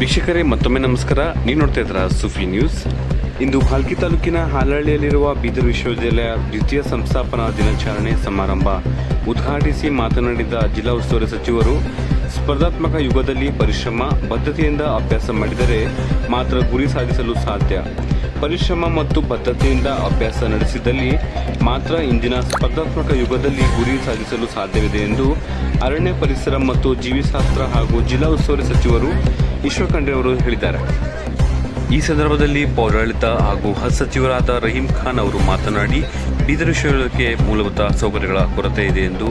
ವೀಕ್ಷಕರೇ, ಮತ್ತೊಮ್ಮೆ ನಮಸ್ಕಾರ. ನೀವು ನೋಡ್ತಾ ಇದ್ರ ಸುಫಿ ನ್ಯೂಸ್. ಇಂದು ಭಾಲ್ಕಿ ತಾಲೂಕಿನ ಹಾಲಹಳ್ಳಿಯಲ್ಲಿರುವ ಬೀದರ್ ವಿಶ್ವವಿದ್ಯಾಲಯ ದ್ವಿತೀಯ ಸಂಸ್ಥಾಪನಾ ದಿನಾಚರಣೆ ಸಮಾರಂಭ ಉದ್ಘಾಟಿಸಿ ಮಾತನಾಡಿದ ಜಿಲ್ಲಾ ಉಸ್ತುವಾರಿ ಸಚಿವರು, ಸ್ಪರ್ಧಾತ್ಮಕ ಯುಗದಲ್ಲಿ ಪರಿಶ್ರಮ, ಬದ್ಧತೆಯಿಂದ ಅಭ್ಯಾಸ ಮಾಡಿದರೆ ಮಾತ್ರ ಗುರಿ ಸಾಧಿಸಲು ಸಾಧ್ಯ. ಪರಿಶ್ರಮ ಮತ್ತು ಬದ್ಧತೆಯಿಂದ ಅಭ್ಯಾಸ ನಡೆಸಿದಲ್ಲಿ ಮಾತ್ರ ಇಂದಿನ ಸ್ಪರ್ಧಾತ್ಮಕ ಯುಗದಲ್ಲಿ ಗುರಿ ಸಾಧಿಸಲು ಸಾಧ್ಯವಿದೆ ಎಂದು ಅರಣ್ಯ ಪರಿಸರ ಮತ್ತು ಜೀವಿಶಾಸ್ತ್ರ ಹಾಗೂ ಜಿಲ್ಲಾ ಉಸ್ತುವಾರಿ ಸಚಿವರು ಈಶ್ವರ್ ಖಂಡ್ರೆ ಅವರು ಹೇಳಿದ್ದಾರೆ. ಈ ಸಂದರ್ಭದಲ್ಲಿ ಪೌರಾಡಳಿತ ಹಾಗೂ ಹಜ್ ಸಚಿವರಾದ ರಹೀಂ ಖಾನ್ ಅವರು ಮಾತನಾಡಿ, ಬೀದರ್ ವಿಶ್ವವಿದ್ಯಾಲಯಕ್ಕೆ ಮೂಲಭೂತ ಸೌಕರ್ಯಗಳ ಕೊರತೆ ಇದೆ ಎಂದು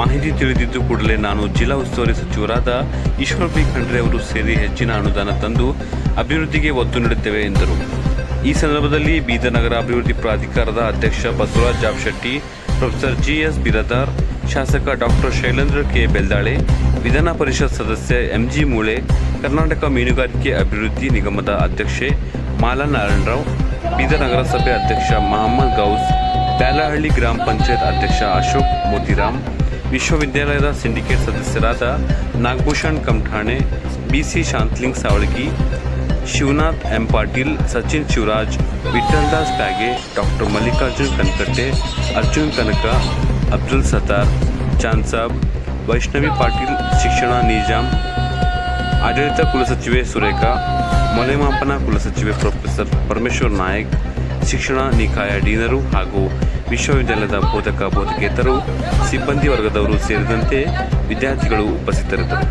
ಮಾಹಿತಿ ತಿಳಿದಿದ್ದು ಕೂಡಲೇ ನಾನು ಜಿಲ್ಲಾ ಉಸ್ತುವಾರಿ ಸಚಿವರಾದ ಈಶ್ವರ್ ಬಿ ಖಂಡ್ರೆ ಅವರು ಸೇರಿ ಹೆಚ್ಚಿನ ಅನುದಾನ ತಂದು ಅಭಿವೃದ್ಧಿಗೆ ಒತ್ತು ನೀಡುತ್ತೇವೆ ಎಂದರು. ಈ ಸಂದರ್ಭದಲ್ಲಿ ಬೀದರ್ ನಗರ ಅಭಿವೃದ್ಧಿ ಪ್ರಾಧಿಕಾರದ ಅಧ್ಯಕ್ಷ Basavaraj Jabshetty professor G S Biradar, ಶಾಸಕ ಡಾಕ್ಟರ್ ಶೈಲೇಂದ್ರ ಕೆ ಬೆಲ್ದಾಳೆ, ವಿಧಾನ ಪರಿಷತ್ ಸದಸ್ಯ ಎಂಜಿ ಮೂಳೆ, ಕರ್ನಾಟಕ ಮೀನುಗಾರಿಕೆ ಅಭಿವೃದ್ಧಿ ನಿಗಮದ ಅಧ್ಯಕ್ಷೆ ಮಾಲಾ ನಾರಾಯಣರಾವ್, ಬೀದರ್ ನಗರಸಭೆ ಅಧ್ಯಕ್ಷ ಮಹಮ್ಮದ್ ಗೌಸ್, ಬ್ಯಾಲಹಳ್ಳಿ ಗ್ರಾಮ ಪಂಚಾಯತ್ ಅಧ್ಯಕ್ಷ ಅಶೋಕ್ ಮೋತಿರಾಮ್, ವಿಶ್ವವಿದ್ಯಾಲಯದ ಸಿಂಡಿಕೇಟ್ ಸದಸ್ಯರಾದ Nagabhushan Kamathane BC Shantling Savalagi Shivanath M Patil, Sachin Shivaraj Vithaldas Pyage, doctor Mallikarjun Kankatte, Arjun Kanaka, Abdul Sattar, Chand Sab, Vaishnavi Patil, ಶಿಕ್ಷಣ ನಿಜಾಮ್ ಆಡಳಿತ ಕುಲಸಚಿವೆ ಸುರೇಖಾ, ಮೌಲ್ಯಮಾಪನ ಕುಲಸಚಿವೆ ಪ್ರೊಫೆಸರ್ ಪರಮೇಶ್ವರ್ ನಾಯಕ್, ಶಿಕ್ಷಣ ನಿಕಾಯ ಡೀನರು ಹಾಗೂ ವಿಶ್ವವಿದ್ಯಾಲಯದ ಬೋಧಕ ಬೋಧಕೇತರು ಸಿಬ್ಬಂದಿ ವರ್ಗದವರು ಸೇರಿದಂತೆ ವಿದ್ಯಾರ್ಥಿಗಳು ಉಪಸ್ಥಿತರಿದ್ದರು.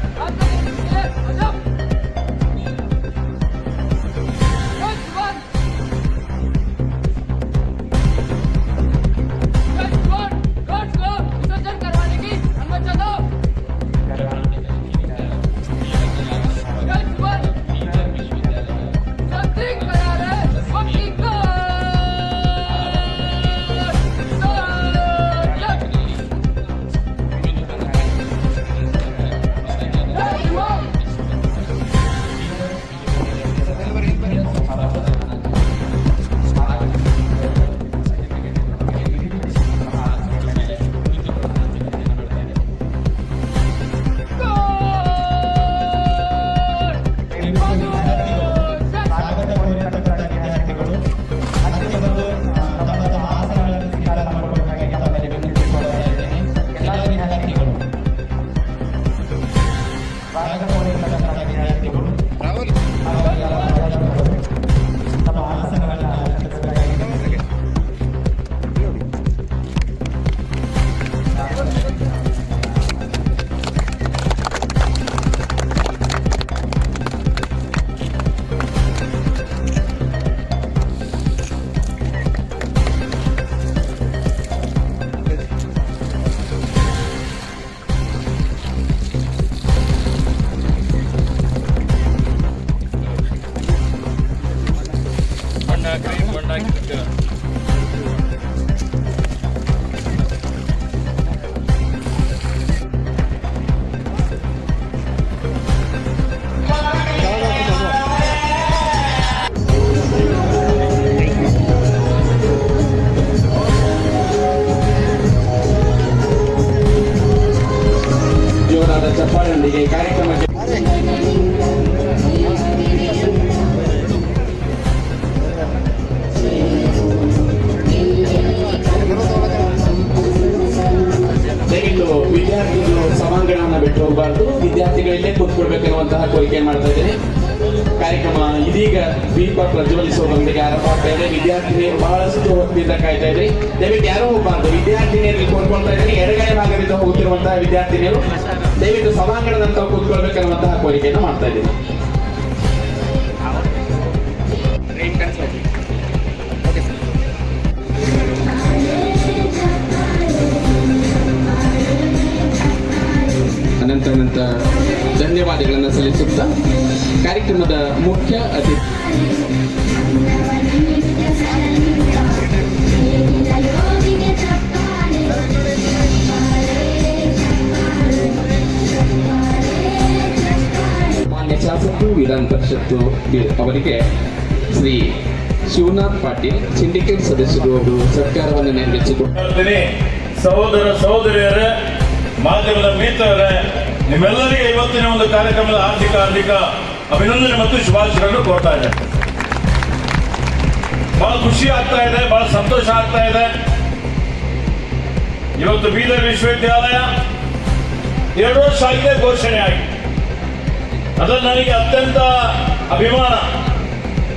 ಇದೆ ವಿದ್ಯಾರ್ಥಿನಿಯರು ಬಹಳಷ್ಟು ಹೊತ್ತಿನಿಂದ ಕಾಯ್ತಾ ಇದ್ರಿ. ದಯವಿಟ್ಟು ಯಾರೂ ಹೋಗಬಾರ್ದು ವಿದ್ಯಾರ್ಥಿನಿಯರಿಗೆ ಕೋರ್ಕೊಳ್ತಾ ಇದ್ರಿ. ಎಡಗಡೆ ಭಾಗದಿಂದ ಹೋಗುತ್ತಿರುವಂತಹ ವಿದ್ಯಾರ್ಥಿನಿಯರು, ದಯವಿಟ್ಟು ಸಭಾಂಗಣದಂತ ಕೂತ್ಕೊಳ್ಬೇಕನ್ನುವಂತಹ ಕೋರಿಕೆಯನ್ನು ಮಾಡ್ತಾ ಇದ್ದೀನಿ ಅನಂತ ಅನಂತ ಧನ್ಯವಾದಗಳನ್ನು ಸಲ್ಲಿಸುತ್ತಾ ಕಾರ್ಯಕ್ರಮದ ಮುಖ್ಯ ಅತಿಥಿ. ವಿಧಾನ ಪರಿಷತ್ತು ಅವರಿಗೆ ಶ್ರೀ ಶಿವನಾಥ್ ಪಾಟೀಲ್, ಸಿಂಡಿಕೇಟ್ ಸದಸ್ಯರು ಅವರು ಸರ್ಕಾರವನ್ನು ಸಹೋದರ, ಸಹೋದರಿಯರ, ಮಾಧ್ಯಮದ ಮಿತ್ರರೇ, ನಿಮ್ಮೆಲ್ಲರಿಗೆ ಇವತ್ತಿನ ಒಂದು ಕಾರ್ಯಕ್ರಮದ ಆರ್ಥಿಕ ಆರ್ಥಿಕ ಅಭಿನಂದನೆ ಮತ್ತು ಶುಭಾಶಯಗಳನ್ನು ಕೋರ್ತಾ ಇದೆ ಬಹಳ ಖುಷಿ ಆಗ್ತಾ ಇದೆ, ಬಹಳ ಸಂತೋಷ ಆಗ್ತಾ ಇದೆ. ಇವತ್ತು ಬೀದರ್ ವಿಶ್ವವಿದ್ಯಾಲಯ ಎರಡು ವರ್ಷ ಆಗಿದೆ ಘೋಷಣೆ ಆಗಿ ಅದ್ರಲ್ಲಿ ನನಗೆ ಅತ್ಯಂತ ಅಭಿಮಾನ.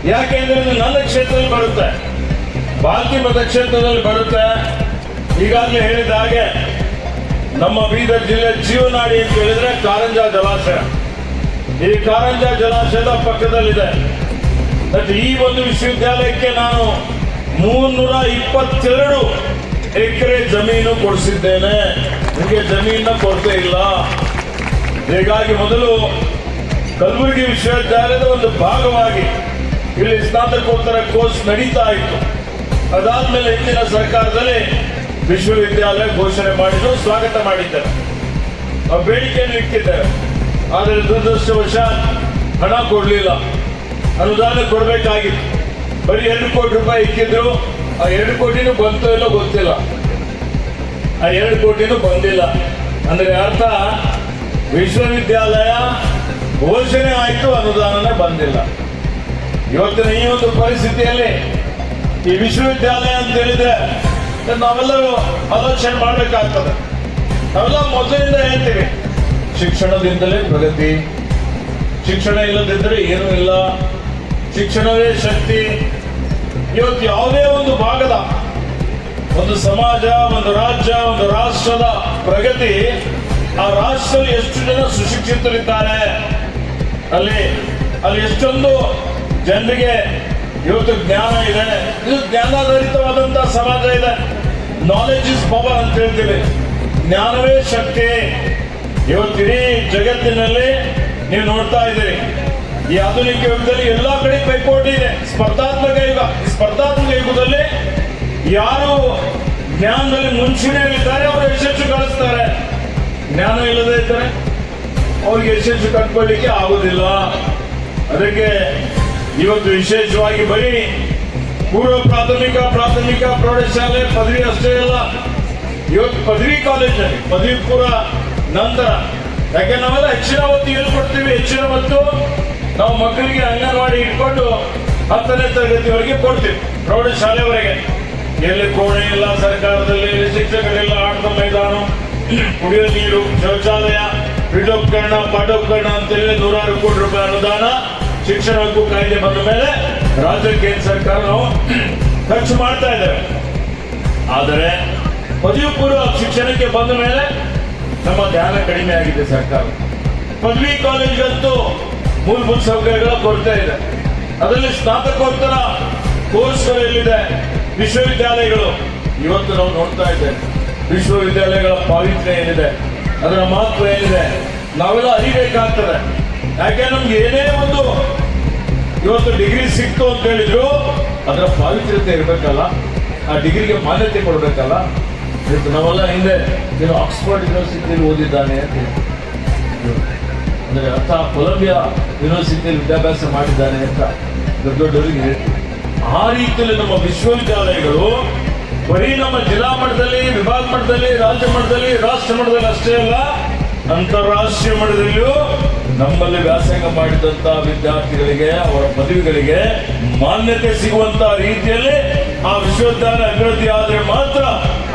ಯಾಕೆಂದ್ರೆ ನನ್ನ ಕ್ಷೇತ್ರದಲ್ಲಿ ಬರುತ್ತೆ. ಬಾಲ್ಕಿ ಮತಕ್ಷೇತ್ರದಲ್ಲಿ ಬರುತ್ತೆ. ಈಗಾಗಲೇ ಹೇಳಿದ ಹಾಗೆ, ನಮ್ಮ ಬೀದರ್ ಜಿಲ್ಲೆ ಜೀವನಾಡಿ ಅಂತ ಹೇಳಿದ್ರೆ ಕಾರಂಜ ಜಲಾಶಯ. ಈ ಕಾರಂಜ ಜಲಾಶಯದ ಪಕ್ಕದಲ್ಲಿದೆ. ಬಟ್ ಈ ಒಂದು ವಿಶ್ವವಿದ್ಯಾಲಯಕ್ಕೆ ನಾನು ಮೂನ್ನೂರ ಇಪ್ಪತ್ತೆರಡು ಎಕರೆ ಜಮೀನು ಕೊಡಿಸಿದ್ದೇನೆ. ನಿಮಗೆ ಜಮೀನ ಕೊರತೆ ಇಲ್ಲ. ಹೀಗಾಗಿ ಮೊದಲು ಕಲಬುರಗಿ ವಿಶ್ವವಿದ್ಯಾಲಯದ ಒಂದು ಭಾಗವಾಗಿ ಇಲ್ಲಿ ಸ್ನಾತಕೋತ್ತರ ಕೋರ್ಸ್ ನಡೀತಾ ಇತ್ತು. ಅದಾದ್ಮೇಲೆ ಹಿಂದಿನ ಸರ್ಕಾರದಲ್ಲಿ ವಿಶ್ವವಿದ್ಯಾಲಯ ಘೋಷಣೆ ಮಾಡಿದ್ರು, ಸ್ವಾಗತ ಮಾಡಿದ್ದಾರೆ. ಆ ಬೇಡಿಕೆಯನ್ನು ಇಟ್ಟಿದ್ದಾರೆ. ಆದರೆ ದುರದೃಷ್ಟವಶ ಹಣ ಕೊಡಲಿಲ್ಲ. ಅನುದಾನ ಕೊಡಬೇಕಾಗಿತ್ತು. ಬರೀ ಎರಡು ಕೋಟಿ ರೂಪಾಯಿ ಇಕ್ಕಿದ್ರು. ಆ ಎರಡು ಕೋಟಿನೂ ಬಂತು ಇಲ್ಲೋ ಗೊತ್ತಿಲ್ಲ. ಆ ಎರಡು ಕೋಟಿನೂ ಬಂದಿಲ್ಲ. ಅಂದ್ರೆ ಅರ್ಥ, ವಿಶ್ವವಿದ್ಯಾಲಯ ಘೋಷಣೆ ಆಯಿತು, ಅನುದಾನನೇ ಬಂದಿಲ್ಲ. ಇವತ್ತಿನ ಈ ಒಂದು ಪರಿಸ್ಥಿತಿಯಲ್ಲಿ ಈ ವಿಶ್ವವಿದ್ಯಾಲಯ ಅಂತ ಹೇಳಿದ್ರೆ ನಾವೆಲ್ಲರೂ ಆಲೋಚನೆ ಮಾಡಬೇಕಾಗ್ತದೆ. ನಾವೆಲ್ಲ ಮೊದಲಿಂದ ಹೇಳ್ತೀವಿ, ಶಿಕ್ಷಣದಿಂದಲೇ ಪ್ರಗತಿ, ಶಿಕ್ಷಣ ಇಲ್ಲದಿದ್ದರೆ ಏನೂ ಇಲ್ಲ. ಶಿಕ್ಷಣವೇ ಶಕ್ತಿ. ಇವತ್ತು ಯಾವುದೇ ಒಂದು ಭಾಗದ, ಒಂದು ಸಮಾಜ, ಒಂದು ರಾಜ್ಯ, ಒಂದು ರಾಷ್ಟ್ರದ ಪ್ರಗತಿ, ಆ ರಾಷ್ಟ್ರದಲ್ಲಿ ಎಷ್ಟು ಜನ ಸುಶಿಕ್ಷಿತರಿದ್ದಾರೆ? ಅಲ್ಲಿ ಅಲ್ಲಿ ಎಷ್ಟೊಂದು ಜನರಿಗೆ ಇವತ್ತು ಜ್ಞಾನ ಇದೆ. ಇದು ಜ್ಞಾನಾಧಾರಿತವಾದಂತಹ ಸಮಾಜ ಇದೆ. ನಾಲೆಜ್ ಇಸ್ ಪವರ್ ಅಂತ ಹೇಳ್ತೀವಿ. ಜ್ಞಾನವೇ ಶಕ್ತಿ. ಇವತ್ತಿಡೀ ಜಗತ್ತಿನಲ್ಲಿ ನೀವು ನೋಡ್ತಾ ಇದ್ದೀರಿ. ಈ ಆಧುನಿಕ ಯುಗದಲ್ಲಿ ಎಲ್ಲಾ ಕಡೆ ಪೈಪೋಟಿ ಇದೆ. ಸ್ಪರ್ಧಾತ್ಮಕ ಯುಗ. ಸ್ಪರ್ಧಾತ್ಮಕ ಯುಗದಲ್ಲಿ ಯಾರು ಜ್ಞಾನದಲ್ಲಿ ಮುಂಚೂಣಿಯಲ್ಲಿದ್ದಾರೆ, ಅವರು ಯಶಸ್ಸು ಗಳಿಸ್ತಾರೆ ಜ್ಞಾನ ಇಲ್ಲದೇ ಇದ್ದರೆ ಅವ್ರಿಗೆ ಯಶಸ್ಸು ಕಂಡುಕೊಳ್ಳಿಕ್ಕೆ ಆಗುದಿಲ್ಲ. ಅದಕ್ಕೆ ಇವತ್ತು ವಿಶೇಷವಾಗಿ ಬರೀ ಪೂರ್ವ ಪ್ರಾಥಮಿಕ ಪ್ರಾಥಮಿಕ, ಪ್ರೌಢಶಾಲೆ, ಪದವಿ ಅಷ್ಟೇ ಅಲ್ಲ, ಇವತ್ತು ಪದವಿ ಕಾಲೇಜಲ್ಲಿ, ಪದವಿ ಪೂರ್ವ ನಂತರ. ಯಾಕೆ ನಾವೆಲ್ಲ ಹೆಚ್ಚಿನ ಹೊತ್ತು ಹೇಳ್ಕೊಡ್ತೀವಿ ಕೊಡ್ತೀವಿ ಹೆಚ್ಚಿನ ಹೊತ್ತು ನಾವು ಮಕ್ಕಳಿಗೆ ಅಂಗನವಾಡಿ ಇಟ್ಕೊಂಡು ಹತ್ತನೇ ತರಗತಿವರೆಗೆ ಕೊಡ್ತೀವಿ, ಪ್ರೌಢಶಾಲೆವರೆಗೆ. ಎಲ್ಲಿ ಕೋಣೆ ಇಲ್ಲ, ಸರ್ಕಾರದಲ್ಲಿ ಶಿಕ್ಷಕರಿಲ್ಲ ಆಟದ ಮೈದಾನ, ಕುಡಿಯೋ ನೀರು, ಶೌಚಾಲಯ ಪೀಠೋಪಕರಣ ಪಾಠೋಪಕರಣ ಅಂತೇಳಿ ನೂರಾರು ಕೋಟಿ ರೂಪಾಯಿ ಅನುದಾನ ಶಿಕ್ಷಣ ಹಕ್ಕು ಕಾಯ್ದೆ ಬಂದ ಮೇಲೆ ರಾಜ್ಯ ಕೇಂದ್ರ ಸರ್ಕಾರ ನಾವು ಖರ್ಚು ಮಾಡ್ತಾ ಇದ್ದೇವೆ. ಆದರೆ ಪದವಿ ಪೂರ್ವ ಶಿಕ್ಷಣಕ್ಕೆ ಬಂದ ಮೇಲೆ ನಮ್ಮ ಧ್ಯಾನ ಕಡಿಮೆ ಆಗಿದೆ ಸರ್ಕಾರ. ಪದವಿ ಕಾಲೇಜ್ಗಂತೂ ಮೂಲಭೂತ ಸೌಕರ್ಯಗಳ ಕೊರತೆ ಇದೆ. ಅದರಲ್ಲಿ ಸ್ನಾತಕೋತ್ತರ ಕೋರ್ಸ್ಗಳು ಎಲ್ಲಿದೆ? ವಿಶ್ವವಿದ್ಯಾಲಯಗಳು. ಇವತ್ತು ನಾವು ನೋಡ್ತಾ ಇದ್ದೇವೆ. ವಿಶ್ವವಿದ್ಯಾಲಯಗಳ ಪಾವಿತ್ರ್ಯ ಏನಿದೆ? ಅದರ ಮಹತ್ವ ಏನಿದೆ? ನಾವೆಲ್ಲ ಅರಿಬೇಕಾಗ್ತದೆ. ಯಾಕೆ ನಮ್ಗೆ ಏನೇ ಒಂದು ಇವತ್ತು ಡಿಗ್ರಿ ಸಿಕ್ತು ಅಂತ ಹೇಳಿದ್ರು, ಅದರ ಪಾವಿತ್ರ್ಯತೆ ಇರಬೇಕಲ್ಲ, ಆ ಡಿಗ್ರಿಗೆ ಮಾನ್ಯತೆ ಕೊಡಬೇಕಲ್ಲ? ಇವತ್ತು ನಾವೆಲ್ಲ ಹಿಂದೆ ನೀನು ಆಕ್ಸ್ಫರ್ಡ್ ಯೂನಿವರ್ಸಿಟಿಯಲ್ಲಿ ಓದಿದ್ದಾನೆ ಅಂತ ಅಂದ್ರೆ ಅರ್ಥ ಕೊಲಂಬಿಯಾ ಯೂನಿವರ್ಸಿಟಿಯಲ್ಲಿ ವಿದ್ಯಾಭ್ಯಾಸ ಮಾಡಿದ್ದಾನೆ ಅಂತ ದೊಡ್ಡ ದೊಡ್ಡವರಿಗೆ ಹೇಳ್ತೀವಿ. ಆ ರೀತಿಯಲ್ಲಿ ನಮ್ಮ ವಿಶ್ವವಿದ್ಯಾಲಯಗಳು ಬರೀ ನಮ್ಮ ಜಿಲ್ಲಾ ಮಟ್ಟದಲ್ಲಿ, ವಿಭಾಗ ಮಟ್ಟದಲ್ಲಿ, ರಾಜ್ಯ ಮಟ್ಟದಲ್ಲಿ, ರಾಷ್ಟ್ರ ಮಟ್ಟದಲ್ಲಿ ಅಷ್ಟೇ ಅಲ್ಲ, ಅಂತಾರಾಷ್ಟ್ರೀಯ ಮಟ್ಟದಲ್ಲಿಯೂ ನಮ್ಮಲ್ಲಿ ವ್ಯಾಸಂಗ ಮಾಡಿದಂತ ವಿದ್ಯಾರ್ಥಿಗಳಿಗೆ, ಅವರ ಪದವಿಗಳಿಗೆ ಮಾನ್ಯತೆ ಸಿಗುವಂತ ರೀತಿಯಲ್ಲಿ ಆ ವಿಶ್ವವಿದ್ಯಾಲಯ ಅಭಿವೃದ್ಧಿ ಆದರೆ ಮಾತ್ರ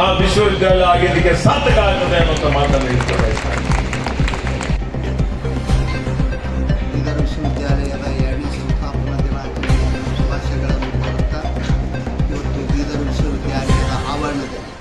ಆ ವಿಶ್ವವಿದ್ಯಾಲಯ ಆಗಿದ್ದಕ್ಕೆ ಸಾರ್ಥಕ ಆಗ್ತದೆ ಅನ್ನುವಂಥ ಮಾತನ್ನು ಹೇಳ್ತಾರೆ with it.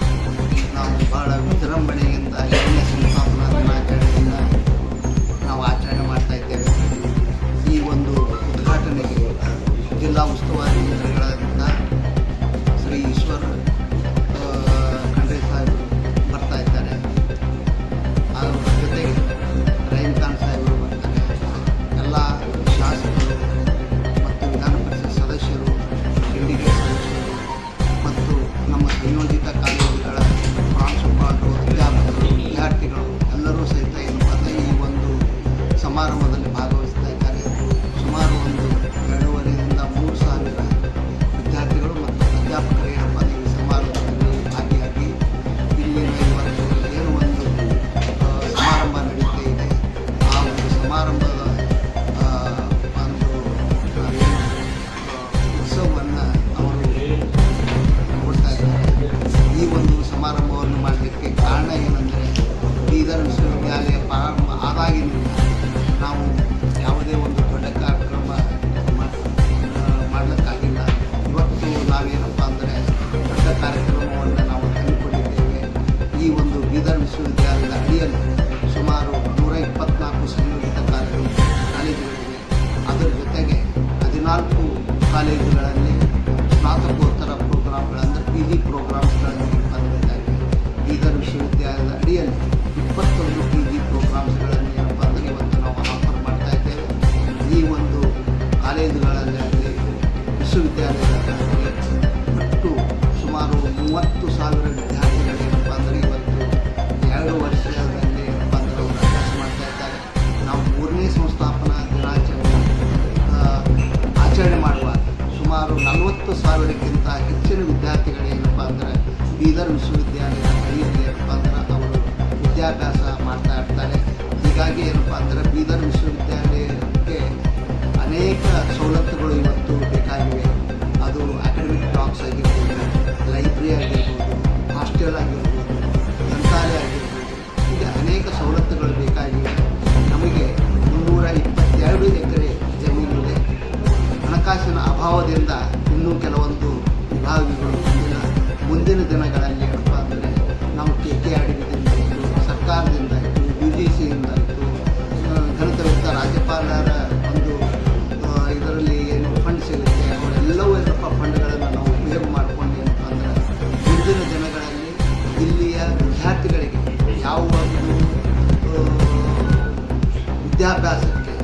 ವಿದ್ಯಾಭ್ಯಾಸಕ್ಕೆ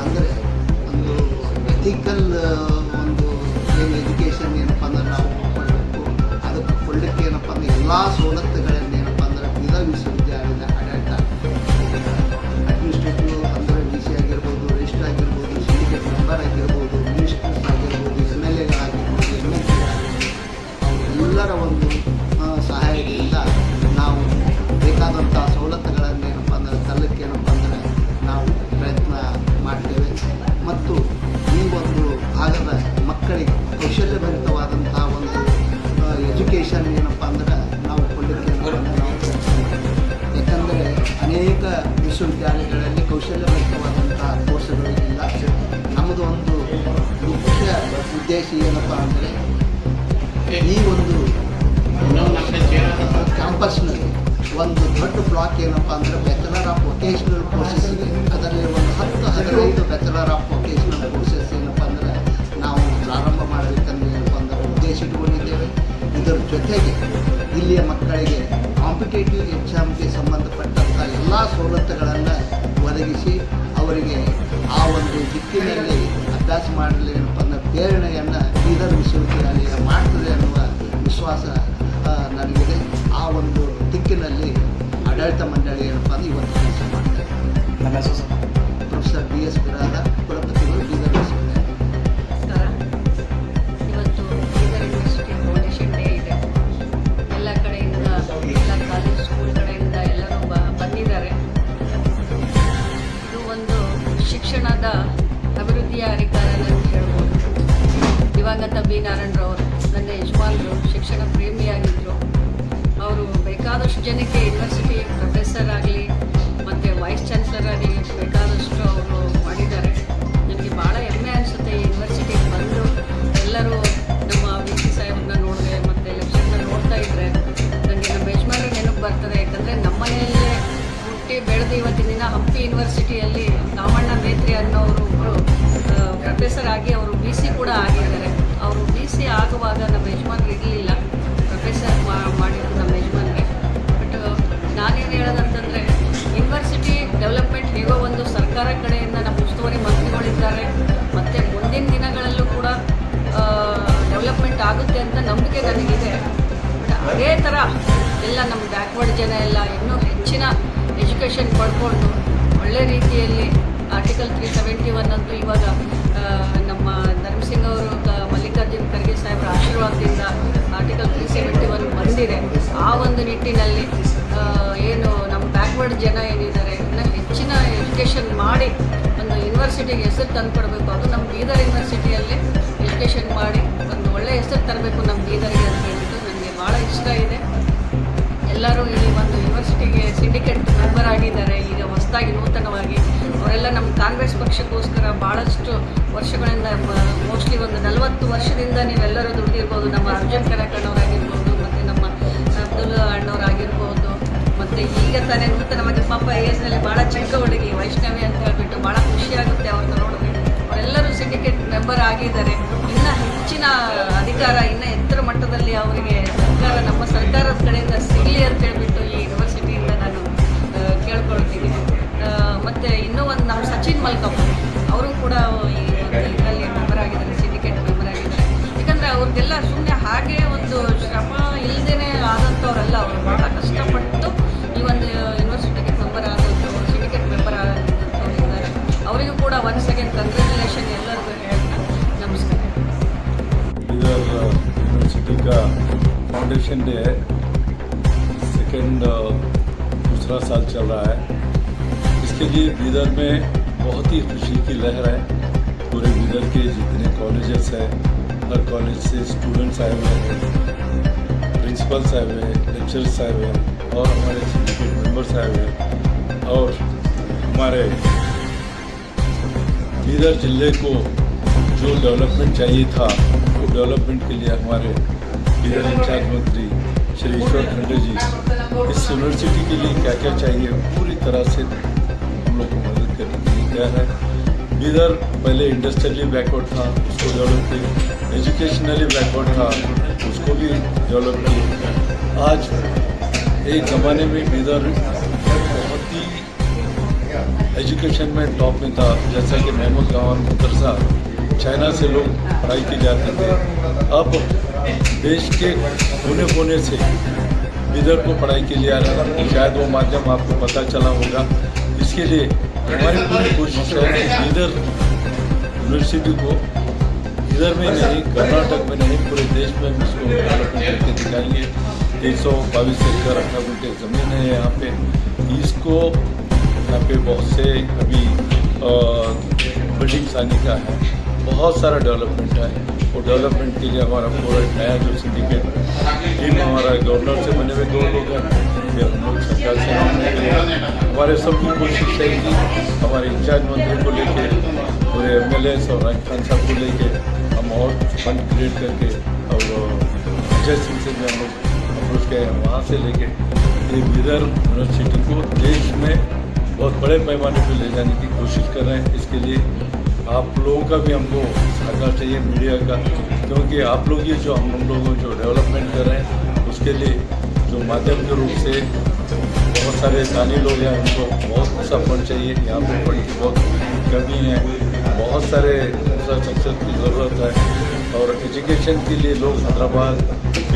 ಅಂದರೆ ಒಂದು ಎಥಿಕಲ್ ಒಂದು ಏನು ಎಜುಕೇಷನ್ ಏನಪ್ಪ ಅಂದ್ರೆ ನಾವು ಅದಕ್ಕೆ ಕೊಡಲಿಕ್ಕೆ ಏನಪ್ಪ ಅಂದ್ರೆ ಎಲ್ಲ ಸವಲತ್ತುಗಳನ್ನು ಒಂದು ದೊಡ್ಡ ಬ್ಲಾಕ್ ಏನಪ್ಪ ಅಂದರೆ ಬ್ಯಾಚುಲರ್ ಆಫ್ ವೊಕೇಶ್ನಲ್ ಕೋರ್ಸಸ್ ಇದೆ. ಅದರಲ್ಲಿ ಒಂದು ಹತ್ತು, ಹದಿನೈದು ಬ್ಯಾಚುಲರ್ ಆಫ್ ವೊಕೇಶ್ನಲ್ ಕೋರ್ಸಸ್ ಏನಪ್ಪ ಅಂದರೆ ನಾವು ಪ್ರಾರಂಭ ಮಾಡಬೇಕಂದ್ರೆ ಏನಪ್ಪ ಅಂದರೆ ಉದ್ದೇಶ ಇಟ್ಕೊಂಡಿದ್ದೇವೆ. ಇದರ ಜೊತೆಗೆ ಇಲ್ಲಿಯ ಮಕ್ಕಳಿಗೆ ಕಾಂಪಿಟೇಟಿವ್ ಎಕ್ಸಾಮ್ಗೆ ಸಂಬಂಧಪಟ್ಟಂಥ ಎಲ್ಲ ಸವಲತ್ತುಗಳನ್ನು ಒದಗಿಸಿ ಅವರಿಗೆ ಆ ಒಂದು ದಿಕ್ಕಿನಲ್ಲಿ ಅಭ್ಯಾಸ ಮಾಡಲಿ ಏನಪ್ಪ ಅಂದರೆ ಪ್ರೇರಣೆಯನ್ನು ಬೀದರ್ ವಿಶ್ವವಿದ್ಯಾಲಯ ಮಾಡ್ತದೆ ಅನ್ನುವ ವಿಶ್ವಾಸ ನನಗಿದೆ ಆ ಒಂದು ದಿಕ್ಕಿನಲ್ಲಿ ಆಡಳಿತ ಮಂಡಳಿ ಏನಪ್ಪ ಅಂದ್ರೆ ಇವತ್ತು ಕೆಲಸ ಮಾಡ್ತಾರೆ ನಮ್ಮ ಹೆಸರು ಪ್ರೊಫೆಸರ್ ಬಿ ಎಸ್ ಬಿರಾದ ಕುಲಪತಿಗಳು ಬೀದರ್ ನಮಸ್ಕಾರ. ಇವತ್ತು ಬೀದರ್ ಯೂನಿವರ್ಸಿಟಿ ಫೌಂಡೇಶನ್ ಡೇ ಇದೆ. ಎಲ್ಲ ಕಡೆಯಿಂದ ಎಲ್ಲ ಕಾಲೇಜ್ ಸ್ಕೂಲ್ ಕಡೆಯಿಂದ ಎಲ್ಲರೂ ಬ ಬಂದಿದ್ದಾರೆ. ಇದು ಒಂದು ಶಿಕ್ಷಣದ ಅಭಿವೃದ್ಧಿಯ ಅಧಿಕಾರ ಅಂತ ಹೇಳ್ಬೋದು. ದಿವಂಗತ ಬಿ ನಾರಾಯಣರವರು ನನ್ನ ಯಜಮಾನರು ಶಿಕ್ಷಣ ಪ್ರೇಮ ಜನಕ್ಕೆ ಯೂನಿವರ್ಸಿಟಿ ಪ್ರೊಫೆಸರ್ ಆಗಲಿ, ಮತ್ತು ವೈಸ್ ಚಾನ್ಸಲರ್ ಆಗಲಿ ಬೇಕಾದಷ್ಟು ಅವರು ಮಾಡಿದ್ದಾರೆ. ನನಗೆ ಭಾಳ ಹೆಮ್ಮೆ ಅನಿಸುತ್ತೆ ಯೂನಿವರ್ಸಿಟಿಗೆ ಬಂದು ಎಲ್ಲರೂ ನಮ್ಮ ವಿ ಸಿ ಸಾಹೇಬನ್ನ ನೋಡಿದೆ, ಮತ್ತು ಲೆಕ್ಚರ್ನ ನೋಡ್ತಾ ಇದ್ದರೆ ನನಗೆ ನಮ್ಮ ಯಜಮಾನ್ರು ನೆನಪು ಬರ್ತದೆ. ಯಾಕಂದರೆ ನಮ್ಮನೆಯಲ್ಲೇ ಹುಟ್ಟಿ ಬೆಳೆದು ಇವತ್ತಿನ ದಿನ ಹಂಪಿ ಯೂನಿವರ್ಸಿಟಿಯಲ್ಲಿ ರಾಮಣ್ಣ ಮೇತ್ರಿ ಅನ್ನೋರು ಪ್ರೊಫೆಸರ್ ಆಗಿ ಅವರು ಬಿ ಸಿ ಕೂಡ ಆಗಿದ್ದಾರೆ. ಅವರು ಬಿ ಸಿ ಆಗುವಾಗ ನಮ್ಮ ಯಜಮಾನ್ರು ಇರಲಿಲ್ಲ. ಪ್ರೊಫೆಸರ್ ಬಟ್ ನಾನೇನು ಹೇಳೋದಂತಂದರೆ ಯೂನಿವರ್ಸಿಟಿ ಡೆವಲಪ್ಮೆಂಟ್ ಹೇಗೋ ಒಂದು ಸರ್ಕಾರ ಕಡೆಯಿಂದ ನಮ್ಮ ಉಸ್ತುವಾರಿ ಮಂತ್ರಿಗಳಿದ್ದಾರೆ, ಮತ್ತು ಮುಂದಿನ ದಿನಗಳಲ್ಲೂ ಕೂಡ ಡೆವಲಪ್ಮೆಂಟ್ ಆಗುತ್ತೆ ಅಂತ ನಂಬಿಕೆ ನನಗಿದೆ. ಅದೇ ಥರ ಎಲ್ಲ ನಮ್ಮ ಬ್ಯಾಕ್ವರ್ಡ್ ಜನ ಎಲ್ಲ ಇನ್ನೂ ಹೆಚ್ಚಿನ ಎಜುಕೇಷನ್ ಪಡ್ಕೊಂಡು, ಒಳ್ಳೆ ರೀತಿಯಲ್ಲಿ ಆರ್ಟಿಕಲ್ ತ್ರೀ ಸೆವೆಂಟಿ ಒನ್ ಅಂತೂ ಇವಾಗ ನಮ್ಮ ಧರ್ಮಸಿಂಗ್ ಅವರು ಮಲ್ಲಿಕಾರ್ಜುನ್ ಖರ್ಗೆ ಸಾಹೇಬರ ಆಶೀರ್ವಾದದಿಂದ ಆರ್ಟಿಕಲ್ ತ್ರೀ ಸೆವೆಂಟಿ ಒನ್ ಬಂದಿದೆ. ಆ ಒಂದು ನಿಟ್ಟಿನಲ್ಲಿ ಬ್ಯಾಕ್ವರ್ಡ್ ಜನ ಏನಿದ್ದಾರೆ, ಇನ್ನೂ ಹೆಚ್ಚಿನ ಎಜುಕೇಷನ್ ಮಾಡಿ ಒಂದು ಯೂನಿವರ್ಸಿಟಿಗೆ ಹೆಸರು ತಂದುಕೊಡ್ಬೇಕು. ಅದು ನಮ್ಮ ಬೀದರ್ ಯೂನಿವರ್ಸಿಟಿಯಲ್ಲಿ ಎಜುಕೇಷನ್ ಮಾಡಿ ಒಂದು ಒಳ್ಳೆಯ ಹೆಸರು ತರಬೇಕು ನಮ್ಮ ಬೀದರಿಗೆ ಅಂತ ಹೇಳ್ಬಿಟ್ಟು ನನಗೆ ಭಾಳ ಇಷ್ಟ ಇದೆ. ಎಲ್ಲರೂ ಇಲ್ಲಿ ಒಂದು ಯೂನಿವರ್ಸಿಟಿಗೆ ಸಿಂಡಿಕೇಟ್ ಮೆಂಬರ್ ಆಗಿದ್ದಾರೆ. ಈಗ ಹೊಸದಾಗಿ ನೂತನವಾಗಿ. ಅವರೆಲ್ಲ ನಮ್ಮ ಕಾಂಗ್ರೆಸ್ ಪಕ್ಷಕ್ಕೋಸ್ಕರ ಭಾಳಷ್ಟು ವರ್ಷಗಳಿಂದ ಮೋಸ್ಟ್ಲಿ ಒಂದು ನಲವತ್ತು ವರ್ಷದಿಂದ ನೀವೆಲ್ಲರೂ ದುಡಿದಿರ್ಬೋದು. ನಮ್ಮ ಅರ್ಜುನ್ ಕರಕಣ್ಣವರಾಗಿರ್ಬೋದು ಮತ್ತು ನಮ್ಮ ಅಬ್ದುಲ್ ಅಣ್ಣವರಾಗಿರ್ಬೋದು. ಮತ್ತು ಈಗ ತಾನೇ ನೂತನವಾಗಿ ಪಾಪ ಏಜ್ನಲ್ಲಿ ಭಾಳ ಚಿಕ್ಕ ಹುಡುಗಿ ವೈಷ್ಣವಿ ಅಂತ ಹೇಳ್ಬಿಟ್ಟು ಭಾಳ ಖುಷಿಯಾಗುತ್ತೆ ಅವ್ರನ್ನ ನೋಡಿದ್ರೆ ಅವರೆಲ್ಲರೂ ಸಿಂಡಿಕೇಟ್ ಮೆಂಬರ್ ಆಗಿದ್ದಾರೆ. ಇನ್ನು ಹೆಚ್ಚಿನ ಅಧಿಕಾರ, ಇನ್ನು ಎತ್ತರ ಮಟ್ಟದಲ್ಲಿ ಅವರಿಗೆ ಸರ್ಕಾರ, ನಮ್ಮ ಸರ್ಕಾರದ ಕಡೆಯಿಂದ ಸಿಗಲಿ ಅಂತ ಹೇಳ್ಬಿಟ್ಟು ಈ ಯೂನಿವರ್ಸಿಟಿಯಿಂದ ನಾನು ಕೇಳ್ಕೊಳ್ತೀನಿ. ಮತ್ತು ಇನ್ನೂ ಒಂದು ನಮ್ಮ ಸಚಿನ್ ಮಲ್ಕಪ್ಪ. ಅವರು ಕೂಡ ಈ ಇದರಲ್ಲಿ ಮೆಂಬರ್ ಆಗಿದ್ದಾರೆ ಸಿಂಡಿಕೇಟ್ ಮೆಂಬರ್ ಆಗಿದ್ದಾರೆ. ಯಾಕಂದರೆ ಅವ್ರಿಗೆಲ್ಲ ಸುಮ್ಮನೆ ಹಾಗೆ ಒಂದು ಶ್ರಮ ಇಲ್ಲದೇ ಆದಂಥವ್ರಲ್ಲ ಅವರು. ಭಾಳ ಕಷ್ಟಪಟ್ಟು फाउंडेशन डे है। सेकेंड दूसरा साल चल रहा है। इसके लिए बीदर में बहुत ही खुशी की लहर है। पूरे बीदर के जितने कॉलेजेस हैं, हर कॉलेज से स्टूडेंट्स आए हुए हैं। प्रिंसिपल्स आए हुए हैं लेक्चर्स आए हुए हैं, और हमारे सिंडिकेट मेंबर्स आए हुए हैं, और हमारे बीदर ज़िले को जो डेवलपमेंट चाहिए था, वो डेवलपमेंट के लिए हमारे बीदर इंचार्ज मंत्री श्री ईश्वर खंडे जी, इस यूनिवर्सिटी के लिए क्या क्या चाहिए, पूरी तरह से हम लोग को मदद करने के लिए तैयार है। बीदर पहले इंडस्ट्रियली बैकवर्ड था, उसको डेवलप किए एजुकेशनली बैकवर्ड था, उसको भी डेवलप किए आज एक ज़माने में बीदर बहुत ही एजुकेशन में टॉप में था, जैसा कि महमूद गवान मदरसा, चाइना से लोग पढ़ाई के जाते थे। अब देश के कोने कोने से इधर को पढ़ाई के लिए आ रहा है शायद वो माध्यम आपको पता चला होगा। इसके लिए हमारी पूरी कोशिश है इधर यूनिवर्सिटी को इधर में नहीं, कर्नाटक में नहीं, पूरे देश में इसको करके दिखाएँगे। तीन सौ बाईस एकड़ अठारह गुंटे ज़मीन है यहाँ पे। इसको यहाँ पे बहुत से अभी बिल्डिंग्स आने का है। बहुत सारा डेवलपमेंट है। और डेवलपमेंट के लिए हमारा पूरा नया जो सिंडिकेट टीम हमारा गवर्नर से बने हुए दो लोग हैं। फिर हम लोग सरकार से हमने लिए हमारे सबकी कोशिश कि हमारे इंचार्ज मंत्री को लेके, पूरे एम एल एस और राज खान साहब को लेके हम और फंड क्रिएट करके और अजय सिंह से भी हम लोग अप्रोच गए हैं। वहाँ से लेके ये यूनिवर्सिटी को देश में बहुत बड़े पैमाने पर ले जाने की कोशिश कर रहे हैं। इसके लिए आप लोगों का भी हमको सहकार चाहिए मीडिया का, क्योंकि आप लोग ये जो हम लोग जो डेवलपमेंट कर रहे हैं, उसके लिए जो माध्यम के रूप से बहुत सारे दानी लोग हैं उनको बहुत सा फंड चाहिए। यहाँ पे फंड की बहुत कमी है। बहुत सारे इंफ्रास्ट्रक्चर की ज़रूरत है। और एजुकेशन के लिए लोग हैदराबाद,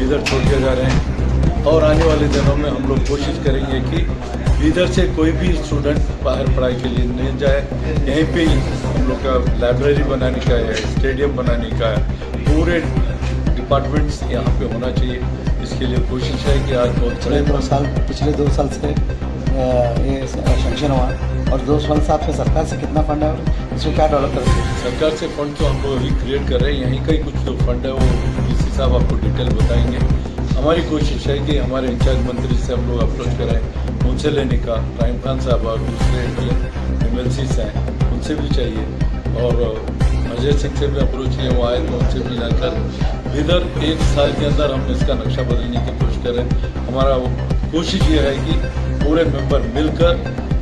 इधर छोड़ के जा रहे हैं। और आने वाले दिनों में हम लोग कोशिश करेंगे कि इधर से कोई भी स्टूडेंट बाहर पढ़ाई के लिए नहीं जाए। यहीं पे ही हम लोग का लाइब्रेरी बनाने का है स्टेडियम बनाने का है पूरे डिपार्टमेंट्स यहाँ पे होना चाहिए। इसके लिए कोशिश है कि आज बहुत पिछले दो साल पिछले दो साल से ये सेंक्शन हुआ और दो साल से आपके सरकार से कितना फंड है और इसको क्या डेवलप करेंगे सरकार से फंड तो हम लोग अभी क्रिएट कर रहे हैं यहीं का ही कुछ जो फंड है वो डीसी साहब आपको डिटेल बताएँगे। हमारी कोशिश है कि हमारे इंचार्ज मंत्री से हम लोग अप्रोच करें उनसे लेने का राइम खान साहब और दूसरे एम एल हैं। उनसे भी चाहिए। और अजय सिंह से भी अप्रोच किए वो आए तो उनसे भी जाकर इधर एक साल के अंदर हम इसका नक्शा बदलने की कोशिश करें। हमारा कोशिश ये है कि पूरे मेंबर मिलकर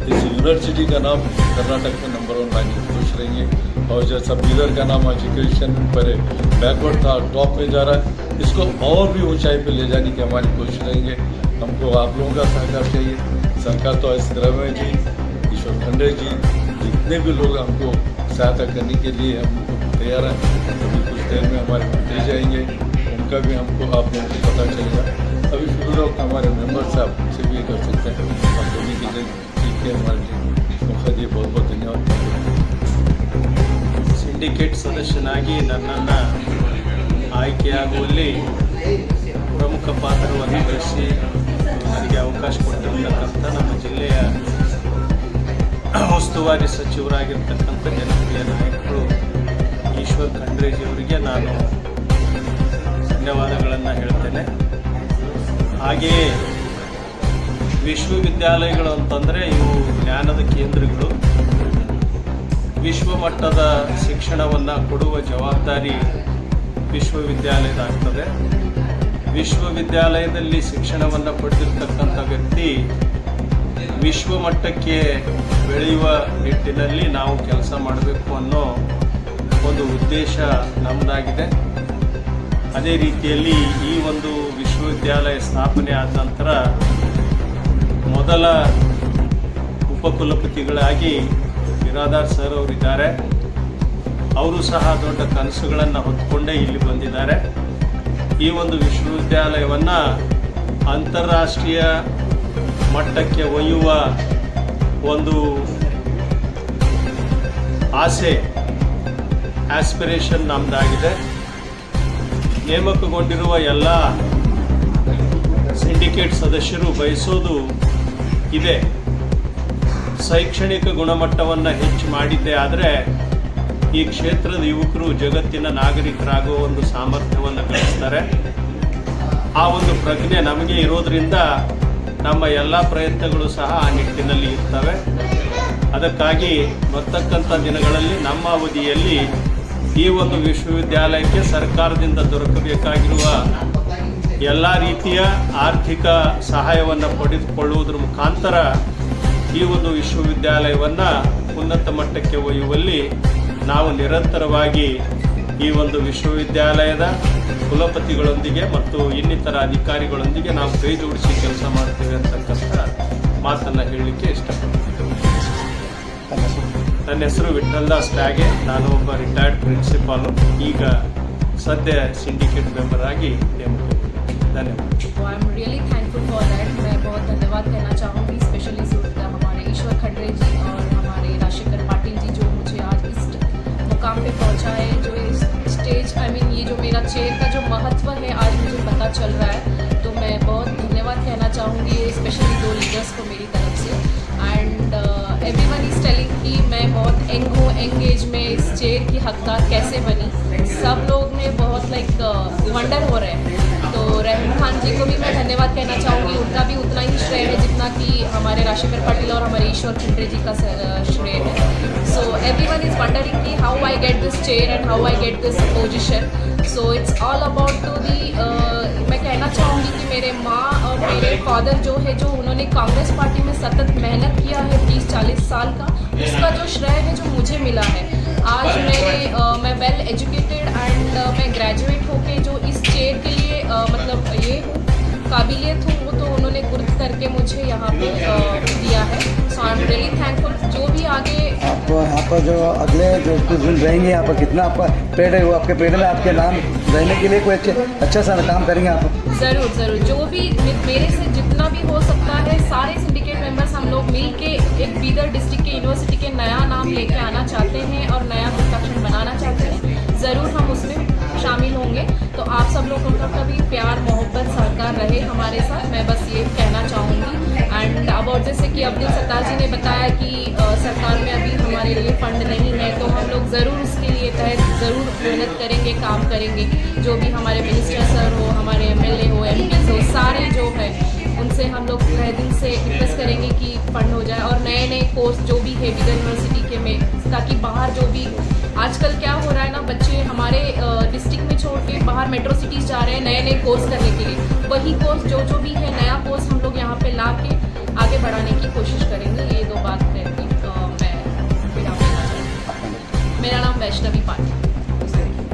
इस यूनिवर्सिटी का नाम कर्नाटक में नंबर वन लाने की कोशिश रहेंगे और जैसा बीदर का नाम एजुकेशन पर बैकवर्ड था टॉप में जा रहा है, इसको और भी ऊंचाई पर ले जाने की हमारी कोशिश रहेंगे हमको आप लोगों का सहकार चाहिए। सरकार तो एस द्रव्य जी, ईश्वर खंडे जी जितने भी लोग हमको सहायता करने के लिए हम लोग तैयार हैं अभी कुछ देर में हमारे मंत्री जाएंगे उनका भी हमको आप लोगों को पता चलेगा अभी फिर लोग हमारे मेंबर साहब उनसे भी कर सकते हैं आप बोलने के लिए ठीक है हमारे लिए मौका दिए बहुत बहुत धन्यवाद ಸಿಂಡಿಕೇಟ್ ಸದಸ್ಯನಾಗಿ ನನ್ನನ್ನು ಆಯ್ಕೆಯಾಗುವಲ್ಲಿ ಪ್ರಮುಖ ಪಾತ್ರವನ್ನು ವಹಿಸಿ ನನಗೆ ಅವಕಾಶ ಕೊಟ್ಟಿರ್ತಕ್ಕಂಥ ನಮ್ಮ ಜಿಲ್ಲೆಯ ಉಸ್ತುವಾರಿ ಸಚಿವರಾಗಿರ್ತಕ್ಕಂಥ ಜನಪ್ರಿಯ ನಾಯಕರು ಈಶ್ವರ್ ಖಂಡ್ರೇಜಿಯವರಿಗೆ ನಾನು ಧನ್ಯವಾದಗಳನ್ನು ಹೇಳ್ತೇನೆ. ಹಾಗೆಯೇ ವಿಶ್ವವಿದ್ಯಾಲಯಗಳು ಅಂತಂದರೆ ಇವು ಜ್ಞಾನದ ಕೇಂದ್ರಗಳು. ವಿಶ್ವಮಟ್ಟದ ಶಿಕ್ಷಣವನ್ನು ಕೊಡುವ ಜವಾಬ್ದಾರಿ ವಿಶ್ವವಿದ್ಯಾಲಯದಾಗ್ತದೆ ವಿಶ್ವವಿದ್ಯಾಲಯದಲ್ಲಿ ಶಿಕ್ಷಣವನ್ನು ಪಡೆದಿರ್ತಕ್ಕಂಥ ವ್ಯಕ್ತಿ ವಿಶ್ವಮಟ್ಟಕ್ಕೆ ಬೆಳೆಯುವ ನಿಟ್ಟಿನಲ್ಲಿ ನಾವು ಕೆಲಸ ಮಾಡಬೇಕು ಅನ್ನೋ ಒಂದು ಉದ್ದೇಶ ನಮ್ಮದಾಗಿದೆ ಅದೇ ರೀತಿಯಲ್ಲಿ ಈ ಒಂದು ವಿಶ್ವವಿದ್ಯಾಲಯ ಸ್ಥಾಪನೆ ಆದ ನಂತರ ಮೊದಲ ಉಪಕುಲಪತಿಗಳಾಗಿ ಬಿರಾದಾರ್ ಸರ್ ಅವರಿದ್ದಾರೆ. ಅವರು ಸಹ ದೊಡ್ಡ ಕನಸುಗಳನ್ನು ಹೊತ್ಕೊಂಡೇ ಇಲ್ಲಿ ಬಂದಿದ್ದಾರೆ. ಈ ಒಂದು ವಿಶ್ವವಿದ್ಯಾಲಯವನ್ನು ಅಂತಾರಾಷ್ಟ್ರೀಯ ಮಟ್ಟಕ್ಕೆ ಒಯ್ಯುವ ಒಂದು ಆಸೆ ಆಸ್ಪಿರೇಷನ್ ನಮ್ಮದಾಗಿದೆ ನೇಮಕಗೊಂಡಿರುವ ಎಲ್ಲ ಸಿಂಡಿಕೇಟ್ ಸದಸ್ಯರು ಬಯಸೋದು ಇದೆ. ಶೈಕ್ಷಣಿಕ ಗುಣಮಟ್ಟವನ್ನು ಹೆಚ್ಚು ಮಾಡಿದ್ದೆ ಆದರೆ ಈ ಕ್ಷೇತ್ರದ ಯುವಕರು ಜಗತ್ತಿನ ನಾಗರಿಕರಾಗುವ ಒಂದು ಸಾಮರ್ಥ್ಯವನ್ನು ಗಳಿಸ್ತಾರೆ ಆ ಒಂದು ಪ್ರಜ್ಞೆ ನಮಗೆ ಇರೋದ್ರಿಂದ ನಮ್ಮ ಎಲ್ಲ ಪ್ರಯತ್ನಗಳು ಸಹ ಆ ನಿಟ್ಟಿನಲ್ಲಿ ಇರ್ತವೆ. ಅದಕ್ಕಾಗಿ ಬರ್ತಕ್ಕಂಥ ದಿನಗಳಲ್ಲಿ ನಮ್ಮ ಅವಧಿಯಲ್ಲಿ ಈ ಒಂದು ವಿಶ್ವವಿದ್ಯಾಲಯಕ್ಕೆ ಸರ್ಕಾರದಿಂದ ದೊರಕಬೇಕಾಗಿರುವ ಎಲ್ಲ ರೀತಿಯ ಆರ್ಥಿಕ ಸಹಾಯವನ್ನು ಪಡೆದುಕೊಳ್ಳುವುದರ ಮುಖಾಂತರ ಈ ಒಂದು ವಿಶ್ವವಿದ್ಯಾಲಯವನ್ನು ಉನ್ನತ ಮಟ್ಟಕ್ಕೆ ಒಯ್ಯುವಲ್ಲಿ ನಾವು ನಿರಂತರವಾಗಿ ಈ ಒಂದು ವಿಶ್ವವಿದ್ಯಾಲಯದ ಕುಲಪತಿಗಳೊಂದಿಗೆ ಮತ್ತು ಇನ್ನಿತರ ಅಧಿಕಾರಿಗಳೊಂದಿಗೆ ನಾವು ಕೈ ಕೆಲಸ ಮಾಡ್ತೇವೆ ಅಂತಕ್ಕಂಥ ಮಾತನ್ನು ಹೇಳಲಿಕ್ಕೆ ಇಷ್ಟಪಡ್ತೀನಿ. ನನ್ನ ಹೆಸರು ವಿಠಲ್ದಾಸ್ ಬ್ಯಾಗೆ ನಾನು ಒಬ್ಬ ರಿಟೈರ್ಡ್ ಪ್ರಿನ್ಸಿಪಾಲು ಈಗ ಸದ್ಯ ಸಿಂಡಿಕೇಟ್ ಮೆಂಬರ್ ಆಗಿ ನೇಮಕ ಧನ್ಯವಾದ मेरा चेयर का जो महत्व है आज मुझे पता चल रहा है। तो मैं बहुत धन्यवाद कहना चाहूँगी स्पेशली दो लीडर्स को मेरी तरफ़ से। And every one is telling कि मैं बहुत यंग हूँ यंग एज में इस चेयर की हकदार कैसे बनी? सब लोग में बहुत लाइक like, वंडर हो रहे हैं। तो रहमान खान जी को भी मैं धन्यवाद कहना चाहूँगी। उनका भी उतना ही श्रेय है जितना कि हमारे राजशेखर पाटिल और हमारे ईश्वर खंडरे जी का श्रेय है। So every one is wondering कि how I get this chair and how I get this position so it's all about to the मैं कहना चाहूँगी कि मेरे माँ और मेरे फादर जो है जो उन्होंने कांग्रेस पार्टी में सतत मेहनत किया है तीस चालीस साल का उसका जो श्रेय है जो मुझे मिला है। आज मेरे मैं वेल एजुकेटेड एंड मैं ग्रेजुएट होके जो इस चेयर के लिए अ, मतलब ये हूँ काबिलियत हूँ वो तो उन्होंने गुर्द करके मुझे यहाँ पे दिया है। So I am really thankful जो भी आगे आप यहाँ पर जो अगले जो कुछ दिन रहेंगे यहाँ पर कितना आपका पेड़ है वो आपके पेड़ में आपके नाम रहने के लिए कोई अच्छे अच्छा सा काम करेंगे आप? ज़रूर ज़रूर। जो भी मेरे से जितना भी हो सकता है सारे सिंडिकेट मेंबर्स हम लोग मिल के एक बीदर डिस्ट्रिक्ट के यूनिवर्सिटी के नया नाम लेके आना चाहते हैं और नया प्रोडक्शन बनाना चाहते हैं। ज़रूर हम उसमें शामिल होंगे। आप सब लोगों का कभी प्यार, मोहब्बत सरकार रहे हमारे साथ, मैं बस ये कहना चाहूँगी। एंड अबाउट जैसे कि अब्दुल सत्तार जी ने बताया कि सरकार में अभी हमारे लिए फंड नहीं है तो हम लोग ज़रूर उसके लिए तहत ज़रूर मेहनत करेंगे, काम करेंगे। जो भी हमारे मिनिस्टर सर हो, हमारे एमएलए हो एमपी हो, सारे जो है, उनसे हम लोग तहे दिल से रिक्वेस्ट करेंगे कि फंड हो जाए। और नए नए कोर्स जो भी है विदर यूनिवर्सिटी के में, ताकि बाहर जो भी आजकल क्या हो रहा है ना, बच्चे हमारे डिस्ट्रिक्ट में छोड़ के बाहर मेट्रो सिटीज़ जा रहे हैं नए नए कोर्स करने के लिए। वही कोर्स जो जो भी है, नया कोर्स हम लोग यहाँ पे ला के आगे बढ़ाने की कोशिश करेंगे। ये दो बात है मैं मेरा नाम वैष्णवी पाटिल।